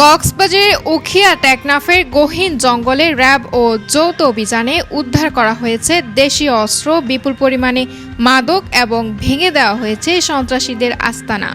কক্সবাজারের উখিয়া টেকনাফের গহীন জঙ্গলে র্যাব ও যৌথ অভিযানে উদ্ধার করা হয়েছে দেশীয় অস্ত্র, বিপুল পরিমাণে মাদক এবং ভেঙে দেওয়া হয়েছে সন্ত্রাসীদের আস্তানা।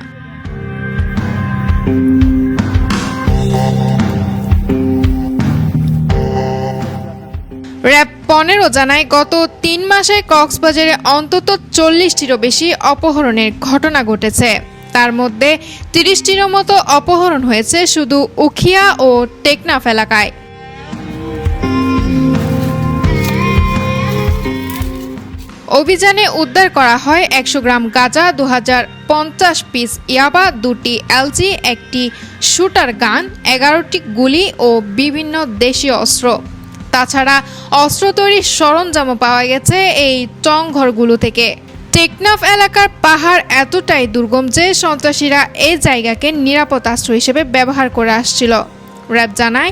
র্যাব পনেরো জানায়, গত তিন মাসে কক্সবাজারে অন্তত চল্লিশটিরও বেশি অপহরণের ঘটনা ঘটেছে। তার মধ্যে তিরিশটিরও মতো অপহরণ হয়েছে শুধু উখিয়া ও টেকনাফ এলাকায়। অভিযানে উদ্ধার করা হয় একশো গ্রাম গাঁজা দু পঞ্চাশ পিস ইয়াবা, দুটি এলজি, একটি শুটার গান, এগারোটি গুলি ও বিভিন্ন দেশীয় অস্ত্র। তাছাড়া অস্ত্র তৈরির সরঞ্জামও পাওয়া গেছে এই টংঘরগুলো থেকে। টেকনাফ এলাকার পাহাড় এতটাই দুর্গম যে সন্ত্রাসীরা এই জায়গাকে নিরাপদ আশ্রয় হিসেবে ব্যবহার করে আসছিল। র্যাব জানায়,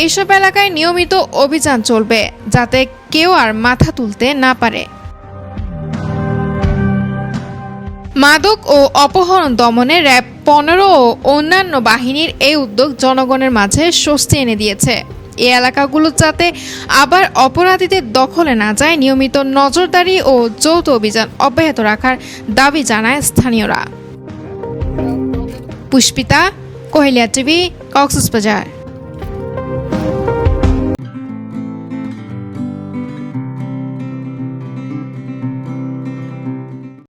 এইসব এলাকায় নিয়মিত অভিযান চলবে যাতে কেউ আর মাথা তুলতে না পারে। মাদক ও অপহরণ দমনে র্যাব পনেরো ও অন্যান্য বাহিনীর এই উদ্যোগ জনগণের মাঝে স্বস্তি এনে দিয়েছে। এই এলাকাগুলো যাতে আবার অপরাধীদের দখলে না যায় নিয়মিত নজরদারি ও যৌথ অভিযান অব্যাহত রাখার দাবি জানায় স্থানীয়রা। পুষ্পিতা, কোহেলিয়া টিভি কক্সবাজার